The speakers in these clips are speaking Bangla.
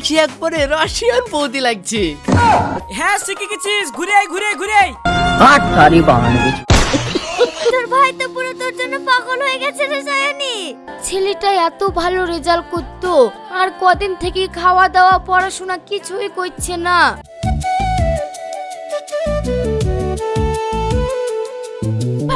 দেখি একবারে রাশিয়ান বৌদি লাগছে। হ্যাঁ শিখে গেছিস ঘুরে আয় ঘুরে আয়, ঘুরে আয়। কাট তারি বানানো তোর ভাই তো পুরো তোর জন্য পাগল হয়ে গেছে রে জায়ানি ছেলেটা এত ভালো রেজাল্ট করতো আর কদিন থেকে খাওয়া দাওয়া পড়াশোনা কিছুই করছে না।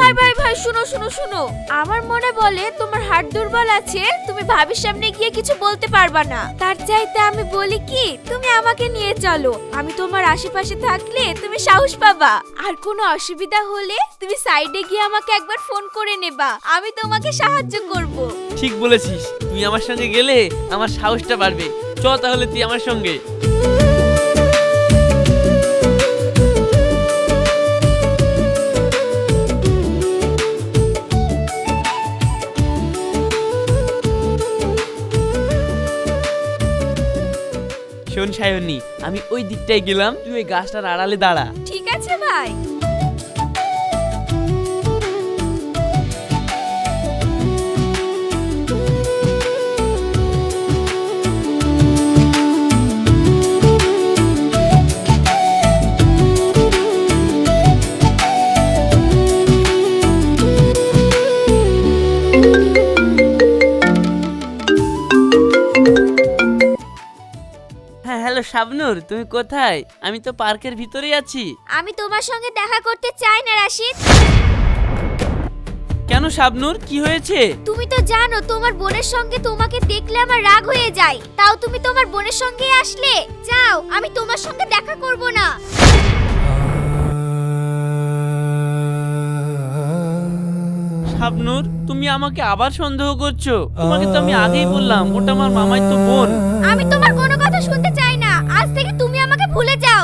ভাই ভাই ভাই, শুনো শুনো শুনো। আমার মনে বলে তোমার হাট দুর্বল আছে, তুমি ভাবির সামনে গিয়ে কিছু বলতে পারবা না। তার চাইতে আমি বলি কি, তুমি আমাকে নিয়ে চলো। আমি তোমার আশেপাশে থাকলে তুমি সাহস পাবা। আর কোনো অসুবিধা হলে তুমি সাইডে গিয়ে আমাকে একবার ফোন করে নেবা। আমি তোমাকে সাহায্য করব। ঠিক বলেছিস। তুই আমার সঙ্গে গেলে আমার সাহসটা বাড়বে। চ তাহলে তুই আমার সঙ্গে। সায়নী আমি ওই দিকটায় গেলাম তুই ওই গাছটার আড়ালে দাঁড়া। ঠিক আছে ভাই। হ্যালো শাবনুর তুমি কোথায়? আমি তো পার্কের ভিতরেই আছি। আমি তোমার সঙ্গে দেখা করতে চাই না রাশিদ। কেন শাবনুর? কি হয়েছে? তুমি তো জানো তোমার বোনের সঙ্গে তোমাকে দেখলে আমার রাগ হয়ে যায়। তাও তুমি তোমার বোনের সঙ্গে আসলে? যাও আমি তোমার সঙ্গে দেখা করব না। শাবনুর তুমি আমাকে আবার সন্দেহ করছ। তোমাকে তো আমি আগেই বললাম ওটা আমার মামাই তো বোন। আমি তোমার কোনো কথা শুনতে চাই আজ থেকে তুমি আমাকে ভুলে যাও।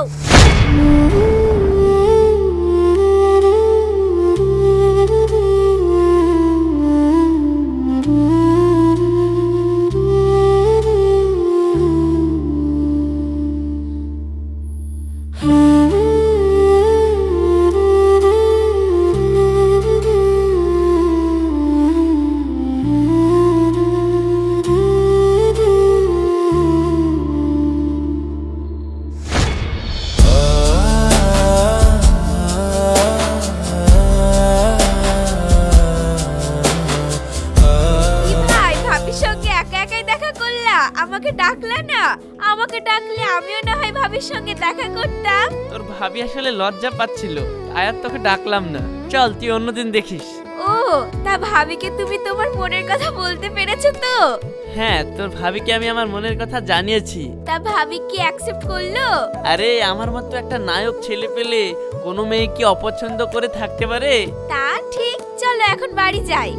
লজ্জা পাচ্ছিল। আয়াত তোকে ডাকলাম না। চল তুই অন্যদিন দেখিস। ও তা ভাবিকে তুমি তোমার মনের কথা বলতে পেরেছ তো? হ্যাঁ তোর ভাবিকে আমি আমার মনের কথা জানিয়েছি। তা ভাবি কি অ্যাকসেপ্ট করল? আরে আমার মতো একটা নায়ক ছেলে পেলে কোনো মেয়ে কি অপছন্দ করে থাকতে পারে? তা ঠিক চলো এখন বাড়ি যাই।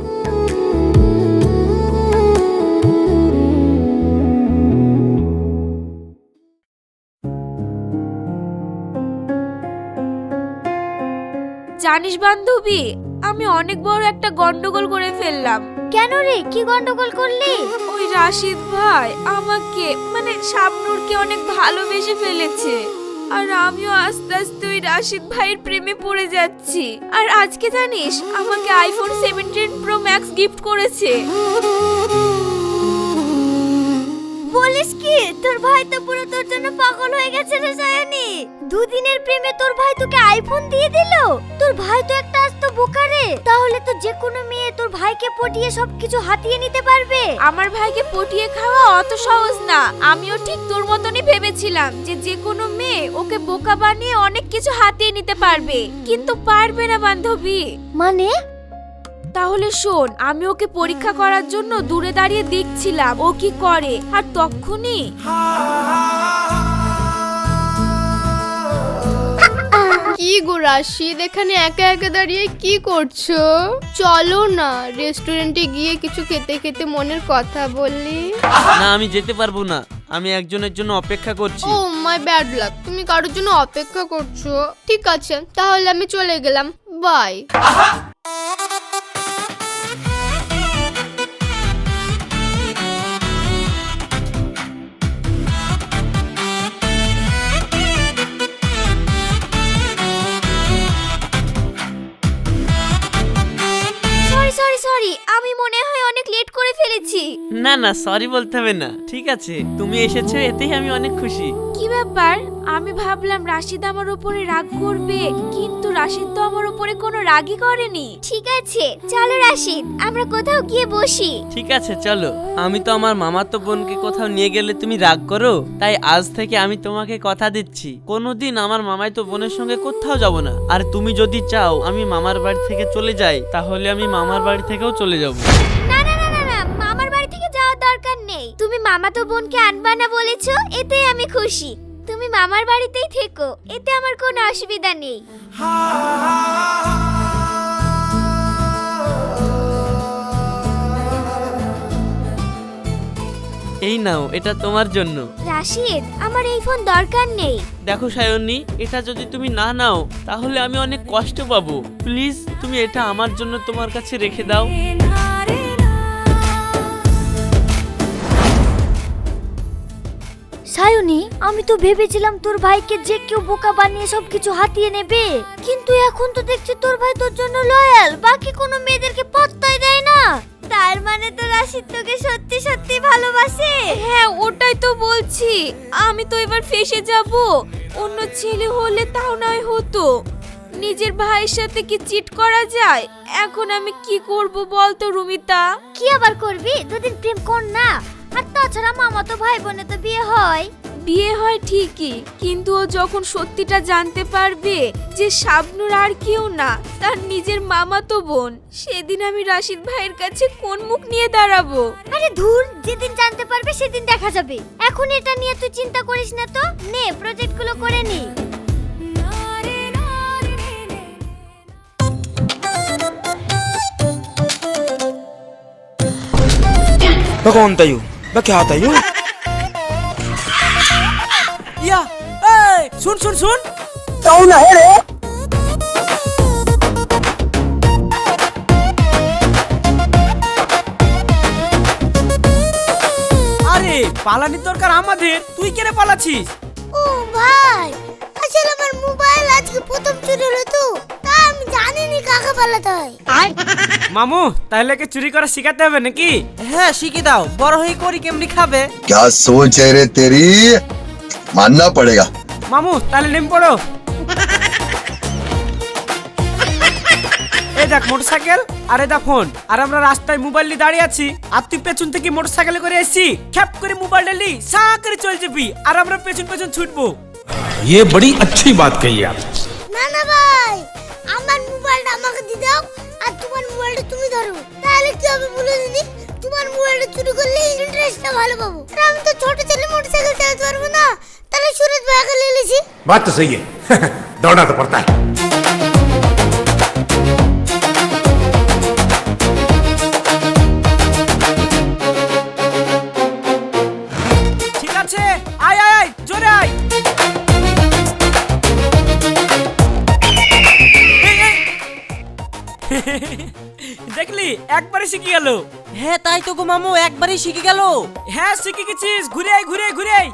জানিস বান্ধবী আমি অনেক বড় একটা গন্ডগোল করে ফেললাম। কেন রে? কি গন্ডগোল করলি? ওই রাশিদ ভাই আমাকে মানে শাবনুরকে অনেক ভালোবেসে ফেলেছে। আর আমিও আস্তে আস্তে ওই রাশিদ ভাইয়ের প্রেমে পড়ে যাচ্ছি। আর আজকে জানিস আমাকে iPhone seventeen pro max gift করেছে। বলিস কি? তোর ভাই তো পুরো তোর জন্য পাগল হয়ে গেছে রে সায়ানি। দুদিনের আইফোন দিয়ে দিল? তোর ভাই তো একটা আস্ত বোকা রে। তাহলে তো যে কোনো মেয়ে তোর ভাইকে পটিয়ে সবকিছু হাতিয়ে নিতে পারবে। আমার ভাইকে পটিয়ে খাওয়া অত সহজ না। আমিও ঠিক তোর মতনই ভেবেছিলাম যে যে কোনো মেয়ে ওকে বোকা বানিয়ে অনেক কিছু হাতিয়ে নিতে পারবে। কিন্তু পারবে না বান্ধবী। মানে? তাহলে শোন আমি ওকে পরীক্ষা করার জন্য দূরে দাঁড়িয়ে দেখছিলাম। ও কি করে? আর তখনই কি গো রাশিদ এখানে একা একা দাঁড়িয়ে কি করছ? চলো না রেস্টুরেন্টে গিয়ে কিছু খেতে খেতে মনের কথা বললি। না আমি যেতে পারব না। আমি একজনের জন্য অপেক্ষা করছি। ও মাই ব্যাড লাক তুমি কারোর জন্য অপেক্ষা করছ? ঠিক আছে তাহলে আমি চলে গেলাম। বাই সরি সরি সরি আমি মনে হয় অনেক লেট করে ফেলেছি। না না সরি বলতে হবে না। ঠিক আছে তুমি এসেছ এতেই আমি অনেক খুশি। কি ব্যাপার? আমি ভাবলাম রাশিদ আমার উপরে রাগ করবে কিন্তু রাশিদ তো আমার উপরে কোনো রাগই করেনি। ঠিক আছে চলো রাশিদ আমরা কোথাও গিয়ে বসি। ঠিক আছে চলো। আমি তো আমার মামাতো বোনকে কোথাও নিয়ে গেলে তুমি রাগ করো? তাই আজ থেকে আমি তোমাকে কথা দিচ্ছি। কোনোদিন আমার মামাই তো বোনের সঙ্গে কোথাও যাব না। আর তুমি যদি চাও আমি মামার বাড়ি থেকে চলে যাই তাহলে আমি মামার বাড়ি থেকেও চলে যাব। নেই তুমি মামা তো বোনকে আনবা না বলেছ? এতেই আমি খুশি। তুমি মামার বাড়িতেই থেকো। এতে আমার কোনো অসুবিধা নেই। এই নাও এটা তোমার জন্য। রাশিদ আমার এই ফোন দরকার নেই। দেখো সায়নী এটা যদি তুমি না নাও তাহলে আমি অনেক কষ্ট পাবো। প্লিজ তুমি এটা আমার জন্য তোমার কাছে রেখে দাও। সায়নী আমি তো ভেবেছিলাম তোর ভাইকে যে কেউ বোকা বানিয়ে সবকিছু হাতিয়ে নেবে। কিন্তু এখন তো দেখছি তোর ভাই তোর জন্য লয়াল বাকি কোনো মেয়েদেরকে পাত্তাই দেয় না। তার মানে তো রাশিদ তোকে সত্যি সত্যি ভালোবাসে। হ্যাঁ ওটাই তো বলছি। আমি তো এবার ফেসে যাব। অন্য ছেলে হলে তাও নয় হতো। নিজের ভাইয়ের সাথে কি চিট করা যায়? এখন আমি কি করব বলতো রুমিতা? কি আবার করবি? দুদিন প্রেম কর না। আর তাছাড়া মামা তো ভাই বোনে তো বিয়ে হয়। বিয়ে হয় ঠিকই কিন্তু ও যখন সত্যিটা জানতে পারবে যে শাবনুর আর কেউ না তার নিজের মামা তো বোন সেদিন আমি রাশিদ ভাইয়ের কাছে কোন মুখ নিয়ে দাঁড়াবো? আরে ধুর যেদিন জানতে পারবে সেদিন দেখা যাবে। এখন এটা নিয়ে তুই চিন্তা করিস না তো। নে প্রজেক্টগুলো করে নি। मैं বা কে হতা ইয়া এই শুন শুন শুন তাও না হে আরে পালানির দরকার আমাদের। তুই কেনে পালাছিস ও ভাই আসলে আমার মোবাইল আজকে প্রথম চুরি হলো তো। জানিনি কাকে পালাতে হয় মামু তাহলে কি চুরি করা শিখাতে হবে নাকি হ্যাঁ শিখে দাও বড় হয়ে করি কেমনি খাবে क्या सोच है रे तेरी मानना पड़ेगा মামু তাহলে নেম পড়ো এই দেখ মোটরসাইকেল আর এই দেখ ফোন আর আমরা রাস্তায় মোবাইল নিয়ে দাঁড়িয়ে আছি আর তুই পেছন থেকে মোটরসাইকেলে করে এসছি খ্যাপ করে মোবাইলটা লি সা করে চল যাবি আর আমরা পেছন পেছন ছুটবো ये बड़ी अच्छी बात कही आप না না ভাই আমার মোবাইলটা আমাকে দিয়ে দাও, আর তোমার মোবাইলটা তুমি ধরো। তাহলে কি হবে বলে দিনি তোমার মোবাইলটা চুরি করলে ইন্টারেস্টটা ভালো পাবো। আমি তো ছোট ছেলে, মোটরসাইকেল চালাতে পারব না। তাহলে সুরজ ভাইকে নিয়ে নিছি। বাত তো সেই দৌড়াতে পড়তা দেখলি একবারে শিখে গেল। হ্যাঁ তাই তো গো মামু একবারে শিখে গেল। হ্যাঁ শিখে গেছিস। ঘুরে আয় ঘুরে আয়, ঘুরে আয়।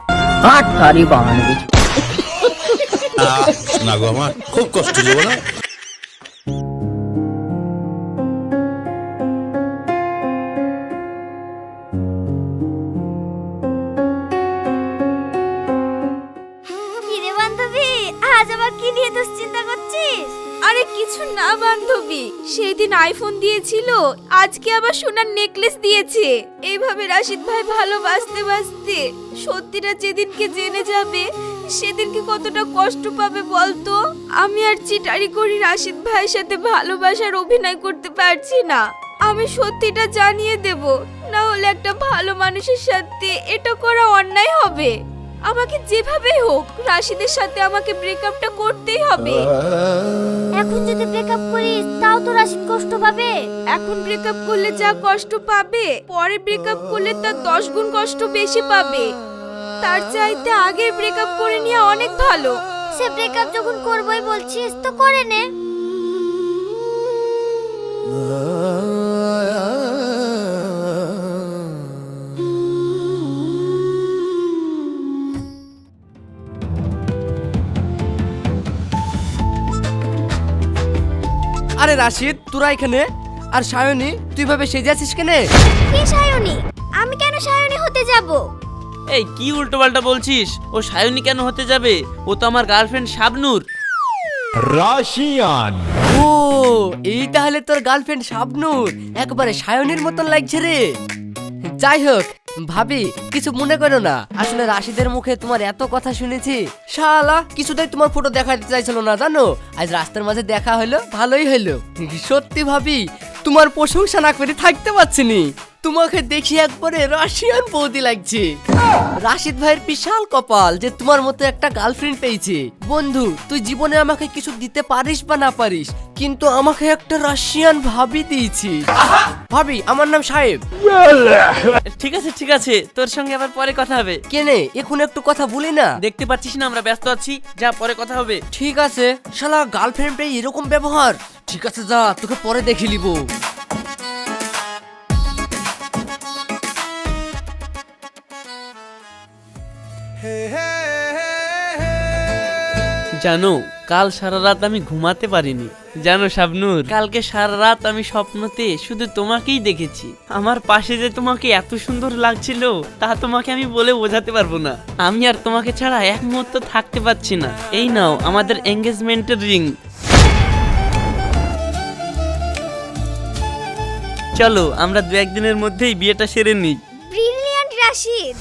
আট তারি না গো আমার খুব কষ্ট দেবো সেদিন আইফোন দিয়েছিল, আজকে আবার সোনার নেকলেস দিয়েছে। এইভাবে রাশিদ ভাই ভালোবাসতে বাসতে সত্যিটা যেদিনকে জেনে যাবে, সেদিনকে কতটা কষ্ট পাবে বলতো? আমি আর চিটারি করি রাশিদ ভাইয়ের সাথে ভালোবাসার অভিনয় করতে পারছি না। আমি সত্যিটা জানিয়ে দেব, না হলে একটা ভালো মানুষের সাথে এটা করা অন্যায় হবে। আমাকে যেভাবে হোক রাশিদের সাথে আমাকে ব্রেকআপটা করতেই হবে। এখন যদি ব্রেকআপ করিস তাও তো রাশিদ কষ্ট পাবে। এখন ব্রেকআপ করলে যা কষ্ট পাবে পরে ব্রেকআপ করলে তার দশ গুণ কষ্ট বেশি পাবে। তার চাইতে আগে ব্রেকআপ করে নিয়ে অনেক ভালো। সে ব্রেকআপ যখন করবই বলছিস তো করে নে। রাশিদ তোরা এখানে? আর সায়নী তুই ভাবে সেজে আছিস কেনে? কি সায়নী? আমি কেন সায়নী হতে যাব? এই কি উল্টোপাল্টা বলছিস? ও সায়নী কেন হতে যাবে? ও তো আমার গার্লফ্রেন্ড শাবনুর। রাশিয়ান। ও এই তাহলে তোর গার্লফ্রেন্ড শাবনুর। একবারে সায়নীর মতন লাগছে রে। যাই হোক ভাবি, কিছু মনে করো না। আসলে রাশিদের মুখে তোমার এত কথা শুনেছি। শালা, কিছুতেই তোমার ফটো দেখাতে চাইছিল না, জানো? আজ রাস্তার মাঝে দেখা হলো ভালোই হলো সত্যি ভাবি তোমার প্রশংসা না করে থাকতে পারছি নি। তোমাকে দেখি একবারে রাশিয়ান বৌদি লাগছে। রাশিদ ভাইয়ের বিশাল কপাল যে তোমার মতো একটা গার্লফ্রেন্ড পেয়েছে। বন্ধু তুই জীবনে আমাকে কিছু দিতে পারিস বা না পারিস কিন্তু আমাকে একটা রাশিয়ান ভাবি দিয়েছি। ভাবি আমার নাম সাহেব। ঠিক আছে ঠিক আছে তোর সঙ্গে আবার পরে কথা হবে। কেনে এখন একটু কথা বলি না? দেখতে পাচ্ছিস না আমরা ব্যস্ত আছি। যা পরে কথা হবে। ঠিক আছে শালা গার্লফ্রেন্ড পেয়ে এরকম ব্যবহার। ঠিক আছে যা তোকে পরে দেখে নিব। জানো কাল সারা রাত আমি ঘুমাতে পারিনি। জানো শাবনুর, কালকে সারা রাত আমি স্বপ্নতে শুধু তোমাকেই দেখেছি। আমার পাশে যে তোমাকে এত সুন্দর লাগছিল, তা তোমাকে আমি বলে বোঝাতে পারব না। আমি আর তোমাকে ছাড়া এক মুহূর্ত থাকতে পারছি না। এই নাও আমাদের এঙ্গেজমেন্টের রিং চলো, আমরা দু একদিনের মধ্যেই বিয়েটা সেরে নিই। রাশিদ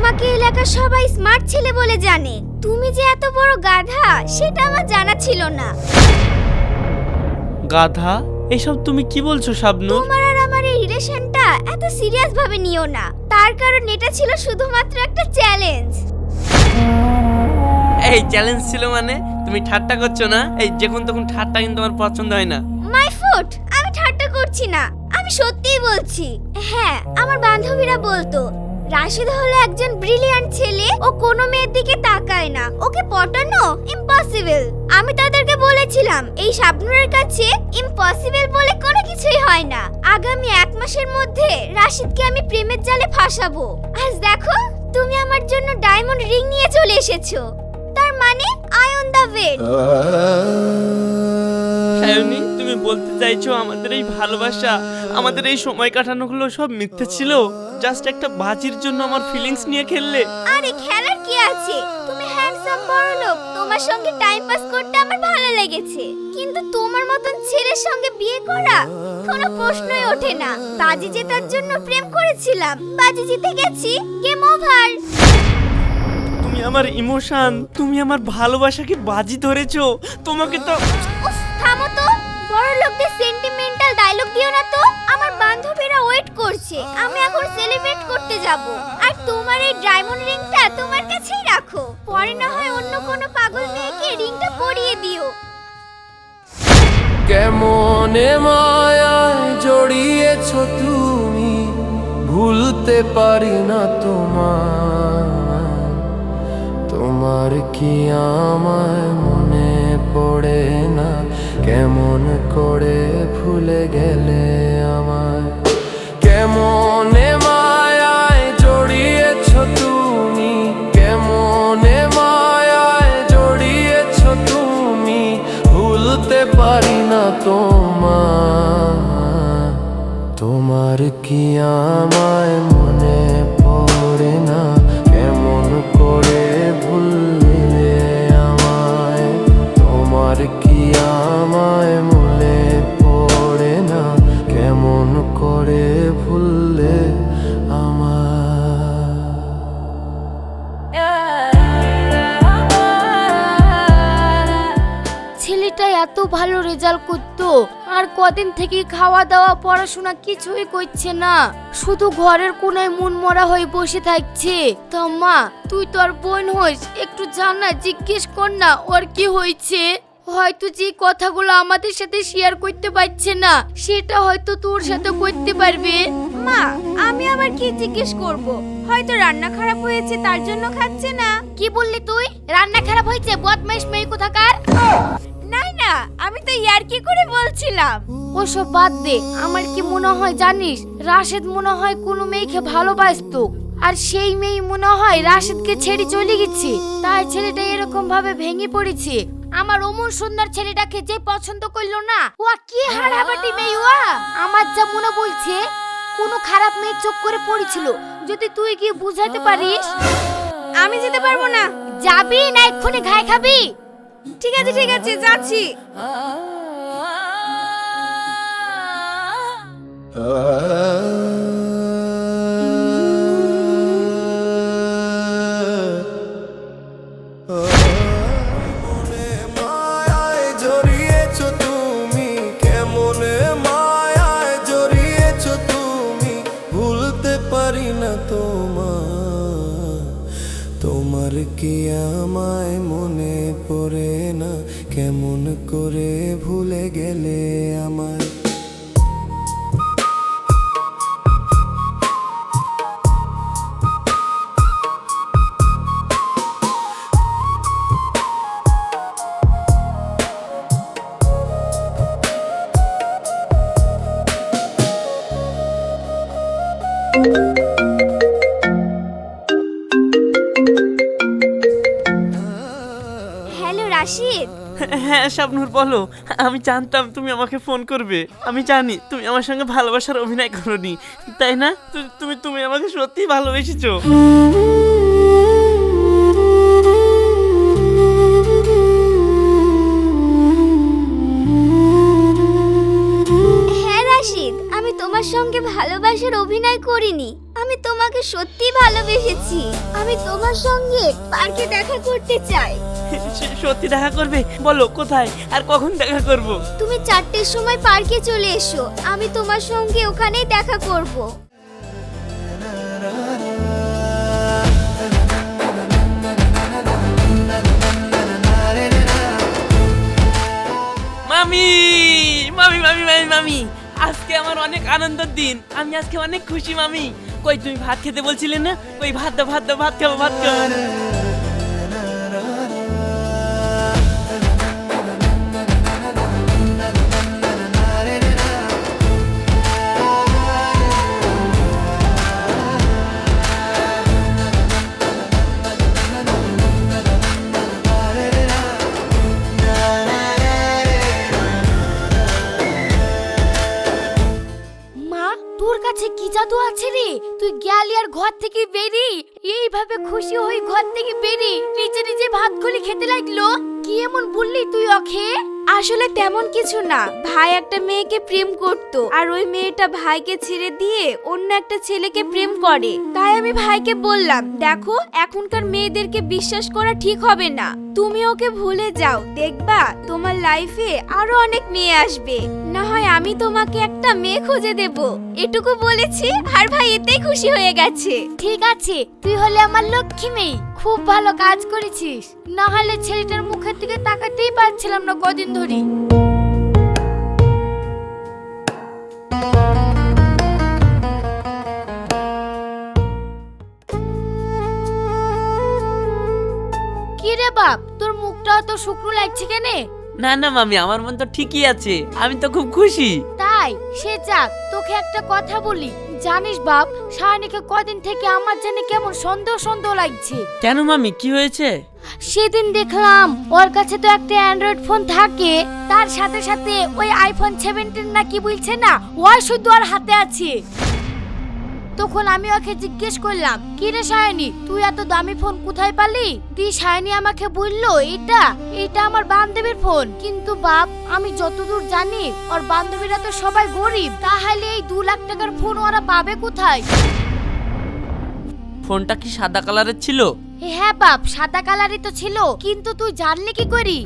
তোমাকে এলাকার সবাই স্মার্ট ছেলে বলে জানে। তুমি যে এত বড় গাধা সেটা আমার জানা ছিল না। গাধা? এসব তুমি কি বলছো শাবনুর? তোমার আর আমার এই রিলেশনটা এত সিরিয়াস ভাবে নিও না। তার কারণ এটা ছিল শুধুমাত্র একটা চ্যালেঞ্জ এই চ্যালেঞ্জ ছিল মানে? তুমি ঠাট্টা করছ না? এই যখন তখন ঠাট্টা কিন্তু আমার পছন্দ হয় না। মাই ফুট আমি ঠাট্টা করছি না। আমি সত্যিই বলছি। হ্যাঁ আমার বান্ধবীরা বলতো রাশিদ হলো একজন ব্রিলিয়ান্ট ছেলে। ও কোনো মেয়ের দিকে তাকায় না। ওকে পটানো ইম্পসিবল আমি তাদেরকে বলেছিলাম, এই শাবনুরের কাছে ইম্পসিবল বলে কোনো কিছুই হয় না। আগামী এক মাসের মধ্যে রাশিদকে আমি প্রেমের জালে ফাঁসাবো। আজ দেখো, তুমি আমার জন্য ডায়মন্ড রিং নিয়ে চলে এসেছ। তার মানে I on the wait Sayani তুমি বলতে চাইছো আমাদের এই ভালোবাসা আমাদের এই সময় কাটানোগুলো সব মিথ্যে ছিল? জাস্ট একটা বাজির জন্য আমার ফিলিংস নিয়ে খেললে। আরে খেলার কি আছে? তুমি হ্যান্ডসাম বড় লোক তোমার সঙ্গে টাইম পাস করতে আমার ভালো লেগেছে। কিন্তু তোমার মতন ছেলের সঙ্গে বিয়ে করা কোনো প্রশ্নই ওঠে না। বাজি জেতার জন্য প্রেম করেছিলাম। বাজি জিতে গেছি। গেম ওভার তুমি আমার ইমোশন তুমি আমার ভালোবাসাকে বাজি ধরেছো। তোমাকে তো উফ! থামো তো। বড় লোকদের সেন্টিমেন্টাল ডায়লগ দিও না তো। আমার বান্ধবীরা ওয়েট করছে। আমি এখন সেলিব্রেট করতে যাব। আর তোমার এই ডায়মন্ড রিংটা তোমার কাছেই রাখো। পরে না হয় অন্য কোনো পাগল মেয়েকে রিংটা পরিয়ে দিও। কেমনে মায়ায় জড়িয়েছ তুমি? ভুলতে পারি না তোমার এত ভালো রেজাল্ট করতো। আর কদিন থেকে খাওয়া দাওয়া পড়াশোনা কিছুই করছে না। শুধু ঘরের কোনায় মন মরা হয়ে বসে থাকছে। তা মা তুই তোর বোন হইস একটু জানা জিজ্ঞেস কর না ওর কি হয়েছে? হয়তো যে কথাগুলো আমাদের সাথে শেয়ার করতে পারছে না সেটা হয়তো তোর সাথে করতে পারবে। মা আমি আবার কি জিজ্ঞেস করব? হয়তো রান্না খারাপ হয়েছে তার জন্য খাচ্ছে না। কি বললি তুই? রান্না খারাপ হয়েছে বদমাইশ মেয়ে কোথাকার? না না আমি তো ইয়ার্কি করে বলছিলাম? ওসব বাদ দে আমার কি মনে হয় জানিস রাশেদ মনে হয় কোনো মেয়েকে ভালোবাসতো। আর সেই মেয়ে মনে হয় রাশেদকে ছেড়ে চলে গেছে তাই ছেলেটা এরকম ভাবে ভেঙে পড়েছে। আমার অমন সুন্দর ছেলেটাকে যে পছন্দ করল না ও কি হারাবার বেটি মেয়ুয়া আমার যা মনে বলছে কোনো খারাপ মেয়ে চোখ করে পড়েছিল। যদি তুই গিয়ে বুঝাতে পারিস? আমি যেতে পারব না। যাবি না এক্ষুনি ঘাই খাবি? ঠিক আছে ঠিক আছে যাচ্ছি মায়ায় করে ভুলে গেলে আমায় শাবনুর বলো, আমি জানতাম তুমি আমাকে ফোন করবে। আমি জানি তুমি আমার সঙ্গে ভালোবাসার অভিনয় করনি, তাই না? তুমি তুমি আমাকে সত্যি ভালোবেসেছো। হ্যাঁ আমি তোমার সঙ্গে ভালোবাসার অভিনয় করিনি। আমি তোমাকে সত্যি ভালোবেসেছি। আমি তোমার সঙ্গে পার্কে দেখা করতে চাই। সত্যি দেখা করবে? বলো কোথায়? আর কখন দেখা করব? তুমি চারটের সময় পার্কে চলে এসো। আমি তোমার সঙ্গে ওখানেই দেখা করব। মামি! মামি মামি মামি মামি! আজকে আমার অনেক আনন্দের দিন। আমি আজকে অনেক খুশি মামি। কই তুমি ভাত খেতে বলছিলে না? ওই ভাত ভাত দাও ভাত খাব ভাত খাব এইভাবে খুশি হয়ে ঘর থেকে বেরি নিজে নিজে ভাত খুলি খেতে লাগল? কি এমন বললি তুই ওকে আসলে তেমন কিছু না। ভাই একটা মেয়েকে প্রেম করত আর ওই মেয়েটা ভাইকে ছেড়ে দিয়ে অন্য একটা ছেলেকে প্রেম করে। তাই আমি ভাইকে বললাম, দেখো, এখনকার মেয়েদেরকে বিশ্বাস করা ঠিক হবে না। তুমি ওকে ভুলে যাও। দেখবা, তোমার লাইফে আরও অনেক মেয়ে আসবে। না হয় আমি তোমাকে একটা মেয়ে খুঁজে দেব। এটুকু বলেছি। আর ভাই এতেই খুশি হয়ে গেছে। ঠিক আছে, তুই হলে আমার লক্ষ্মী মেয়ে। খুব ভালো কাজ করেছিস। না হলে ছেলেটার মুখের দিকে তাকাতেই পারছিলাম না কদিন ধরে। কি রে বাপ তোর মুখটা তো শুকনো লাগছে কেনে? না না মামি আমার মন তো ঠিকই আছে। আমি তো খুব খুশি। তাই সে যাক তোকে একটা কথা বলি। জানিস বাপ সায়নীকে কদিন থেকে আমার জানি কেমন সন্দেহ সন্দেহ লাগছে। কেন মামি কি হয়েছে? সেদিন দেখলাম ওর কাছে তো একটা অ্যান্ড্রয়েড ফোন থাকে তার সাথে সাথে ওই আইফোন সেভেন্টিন না কি বলছে না ওই শুধু ওর হাতে আছে। তখন আমি ওকে জিজ্ঞেস করলাম কি রে সায়নি তুই এত দামি ফোন কোথায় পালি? তুই সায়নি আমাকে বলল এটা এটা আমার বান্ধবীর ফোন। কিন্তু বাপ আমি যতদূর জানি ওর বান্ধবীরা তো সবাই গরিব। তাহলে এই দু লাখ টাকার ফোন ওরা পাবে কোথায়? ফোনটা কি সাদা কালারের ছিল? হ্যাঁ বাপ সাদা কালারই তো ছিল। কিন্তু তুই জানলি কি করি?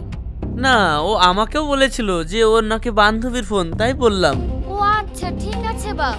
না ও আমাকেও বলেছিল যে ওর নাকি বান্ধবীর ফোন তাই বললাম। ও আচ্ছা ঠিক আছে বাপ।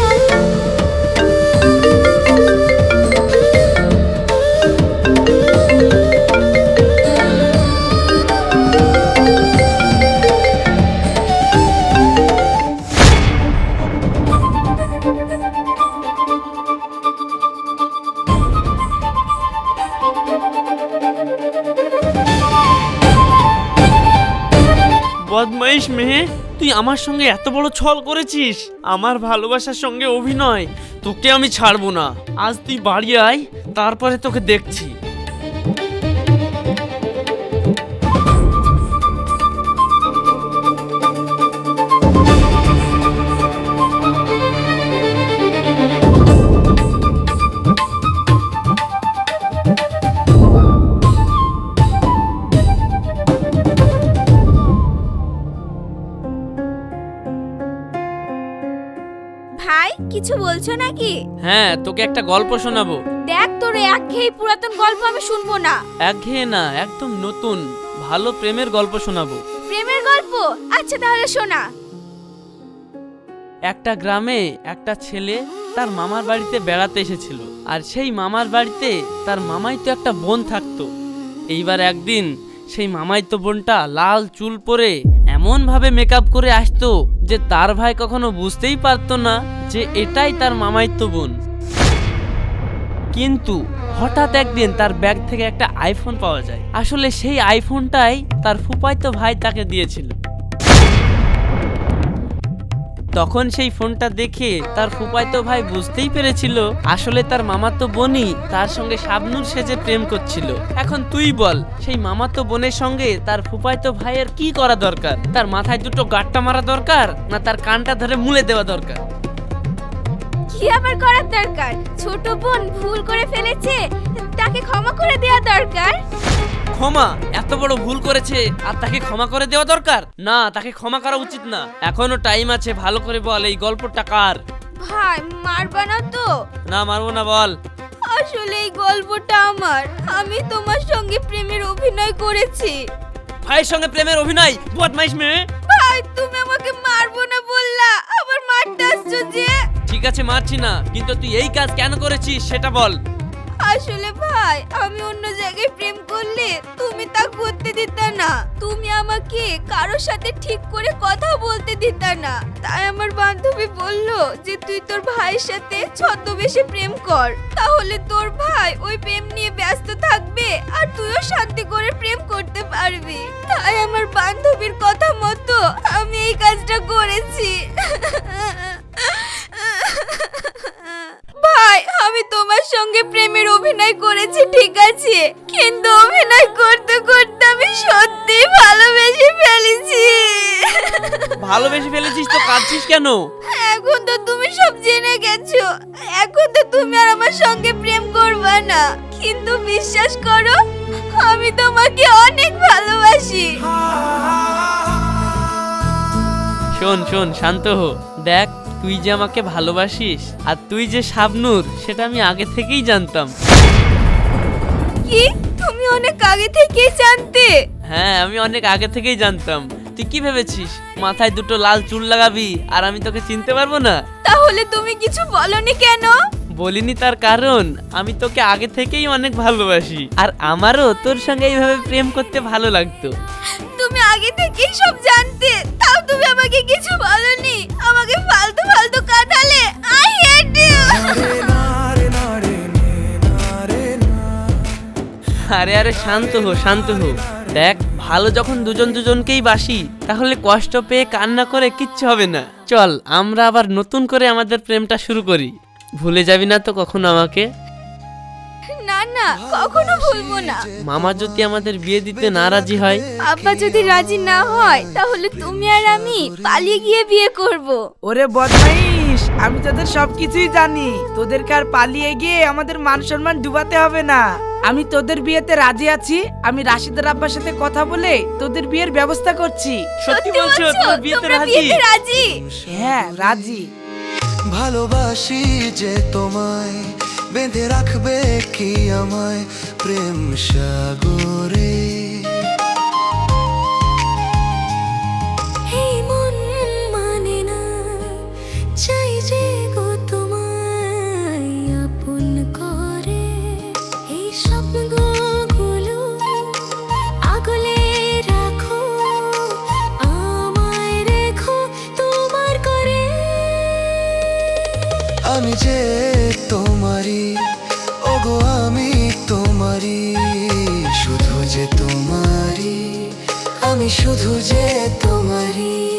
আমার সঙ্গে এত বড় ছল করেছিস? আমার ভালোবাসার সঙ্গে অভিনয়, তোকে আমি ছাড়বো না। আজ তুই বাড়ি আয়, তারপরে তোকে দেখছি। বলছো নাকি? হ্যাঁ তোকে একটা গল্প শোনাবো। দেখ তোর একঘেয়ে পুরাতন গল্প আমি শুনব না। একঘেয়ে না একদম নতুন ভালো প্রেমের গল্প শোনাবো। প্রেমের গল্প? আচ্ছা তাহলে শোনা। একটা গ্রামে একটা ছেলে তার মামার বাড়িতে বেড়াতে এসেছিল। আর সেই মামার বাড়িতে তার মামাই তো একটা বোন থাকতো। এইবার একদিন সেই মামাই তো বোনটা লাল চুল পরে এমন ভাবে মেকআপ করে আসতো যে তার ভাই কখনো বুঝতেই পারতো না যে এটাই তার মামাইতো বোন। কিন্তু হঠাৎ একদিন তার ব্যাগ থেকে একটা আইফোন পাওয়া যায়। আসলে সেই আইফোনটাই তার ফুপাইতো ভাই তাকে দিয়েছিল। তখন সেই ফোনটা দেখে তার ফুপাইতো ভাই বুঝতেই পেরেছিল, আসলে তার মামাতো বোনই তার সঙ্গে শাবনুর সেজে প্রেম করছিল। এখন তুই বল, সেই মামাতো বোনের সঙ্গে তার ফুপাইতো ভাইয়ের কি করা দরকার? তার মাথায় দুটো গাট্টা মারা দরকার না তার কানটা ধরে মুলে দেওয়া দরকার? কি আবার করার দরকার? ছোট বোন ভুল করে ফেলেছে, তাকে ক্ষমা করে দেওয়া দরকার? ক্ষমা এত বড় ভুল করেছে আর তাকে ক্ষমা করে দেওয়া দরকার? না তাকে ক্ষমা করা উচিত না। এখনও টাইম আছে ভালো করে বল এই গল্পটা কার? ভাই মারবা না তো? না মারবো না বল। আসলে এই গল্পটা আমার। আমি তোমার সঙ্গে প্রেমের অভিনয় করেছি। ভাইয়ের সঙ্গে প্রেমের অভিনয়? বদমাইশ মেয়ে। ভাই তুমি আমাকে মারবো না বললা। আবার মারতে আসছো যে? ঠিক আছে মারছি না। কিন্তু তুই এই কাজ কেন করেছিস সেটা বল। আসলে ভাই, আমি অন্য জায়গায় প্রেম করলে তুমি তা করতে দিতা না। তুমি আমাকে কারোর সাথে ঠিক করে কথা বলতে দিতা না। তাই আমার বান্ধবী বলল যে, তুই তোর ভাইয়ের সাথে ছদ্মবেশে প্রেম কর। তাহলে তোর ভাই ওই প্রেম নিয়ে ব্যস্ত থাকবে আর তুইও শান্তি করে প্রেম করতে পারবি। তাই আমার বান্ধবীর কথা মতো আমি এই কাজটা করেছি। ভাই আমি তোমার সঙ্গে প্রেমের অভিনয় করেছি ঠিক আছে? কিন্তু অভিনয় করতে করতে আমি সত্যি ভালোবেসে ফেলেছি। ভালোবেসে ফেলেছিস তো কাঁদছিস কেন? এখন তো তুমি সব জেনে গেছো। এখন তো তুমি আর আমার সঙ্গে প্রেম করবে না। কিন্তু বিশ্বাস করো আমি তোমাকে অনেক ভালোবাসি। শোন শোন শান্ত হো। দেখ তুই যে আমাকে ভালোবাসিস আর তুই যে শাবনুর সেটা আমি আগে থেকেই জানতাম। কি? তুমি অনেক আগে থেকেই জানতে? হ্যাঁ আমি অনেক আগে থেকেই জানতাম। তুই কি ভেবেছিস? মাথায় দুটো লাল চুল লাগাবি আর আমি তোকে চিনতে পারব না? তাহলে তুমি কিছু বলনি কেন? বলিনি তার কারণ আমি তোকে আগে থেকেই অনেক ভালোবাসি। আর আমারও তোর সঙ্গে এইভাবে প্রেম করতে ভালো লাগতো। তুমি আগে থেকেই সব জানতে। তাও তুমি আমাকে কিছু বলনি। আমাকে ফালতু ফালতু কাঁদালে আই হেট ইউ আরে আরে, শান্ত হো শান্ত হো। দেখ, ভালো যখন দুজন দুজনকেই বাসি, তাহলে কষ্ট পেয়ে কান্না করে কিচ্ছু হবে না। চল, আমরা আবার নতুন করে আমাদের প্রেমটা শুরু করি। ভুলে যাবি না তো কখনো আমাকে। না কখনো ভুলবো না। মামা যদি আমাদের বিয়ে দিতে না রাজি হয়? আব্বা যদি রাজি না হয় তাহলে তুমি আর আমি পালিয়ে গিয়ে বিয়ে করব। ওরে বদমাইশ আমি তোদের সবকিছুই জানি। তোদেরকে আর পালিয়ে গিয়ে আমাদের মান সম্মান ডুবাতে হবে না। আমি তোদের বিয়েতে রাজি আছি আমি রাশিদের আব্বার সাথে কথা বলে তোদের বিয়ের ব্যবস্থা করছি। সত্যি বলছো তোমার বিয়েতে রাজি? বিয়েতে রাজি? হ্যাঁ রাজি। ভালোবাসি যে তোমায় বেঁধে রাখবে কি আমায় প্রেম সাগরে? মন আমি শুধু যে তোমারই